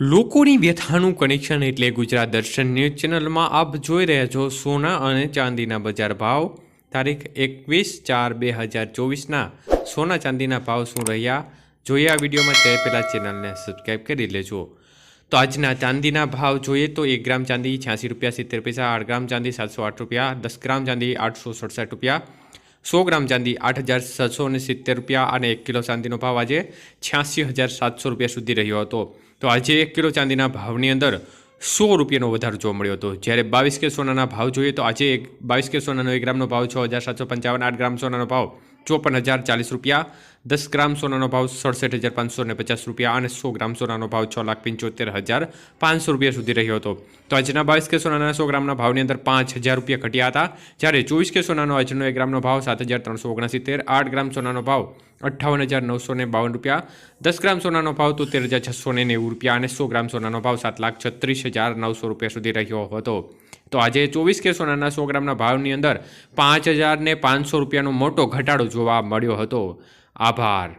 લોકોની વ્યથાનું કનેક્શન એટલે ગુજરાત દર્શન ન્યૂઝ ચેનલમાં આપ જોઈ રહ્યા છો સોના અને ચાંદીના બજાર ભાવ. તારીખ એકવીસ ચાર બે હજાર ચોવીસના સોના ચાંદીના ભાવ શું રહ્યા? જોઈએ આ વિડીયોમાં તે પહેલાં ચેનલને સબસ્ક્રાઈબ કરી લેજો. તો આજના ચાંદીના ભાવ જોઈએ તો એક ગ્રામ ચાંદી છ્યાસી રૂપિયા સિત્તેર પૈસા, આઠ ગ્રામ ચાંદી સાતસો આઠ રૂપિયા, દસ ગ્રામ ચાંદી આઠસો સડસઠ રૂપિયા સો ગ્રામ ચાંદી આઠ હજાર છસો ને સિત્તેર રૂપિયા અને એક કિલો ચાંદીનો ભાવ આજે છ્યાસી હજાર સાતસો રૂપિયા સુધી રહ્યો હતો. તો આજે એક કિલો ચાંદીના ભાવની અંદર સો રૂપિયાનો વધારો જોવા મળ્યો હતો. જ્યારે બાવીસ કે સોનાના ભાવ જોઈએ તો આજે એક બાવીસ કે સોનાનો એક ગ્રામનો ભાવ છ હજાર સાતસો પંચાવન, આઠ ગ્રામ સોનાનો ભાવ ચોપન હજાર ચાલીસ રૂપિયા, દસ ગ્રામ સોનાનો ભાવ સડસઠ હજાર પાંચસો ને પચાસ રૂપિયા અને સો ગ્રામ સોનાનો ભાવ છ લાખ પંચોતેર હજાર પાંચસો રૂપિયા સુધી રહ્યો હતો. તો આજના બાવીસ કે સોનાના સો ગ્રામના ભાવની અંદર પાંચ હજાર રૂપિયા ઘટ્યા હતા. જ્યારે ચોવીસ કે સોનાનો આજનો એક ગ્રામનો ભાવ સાત હજાર ત્રણસો ઓગણસિત્તેર, આઠ ગ્રામ સોનાનો ભાવ અઠ્ઠાવન હજાર નવસો ને બાવન રૂપિયા, દસ ગ્રામ સોનાનો ભાવ તોતેર હજાર છસો ને નેવું રૂપિયા અને સો ગ્રામ સોનાનો ભાવ સાત લાખ છત્રીસ હજાર નવસો રૂપિયા સુધી રહ્યો હતો. તો આજે ચોવીસ કે સોનાના સો ગ્રામના ભાવની અંદર પાંચ હજાર ને પાંચસો રૂપિયાનો મોટો ઘટાડો જોવા મળ્યો હતો. આભાર.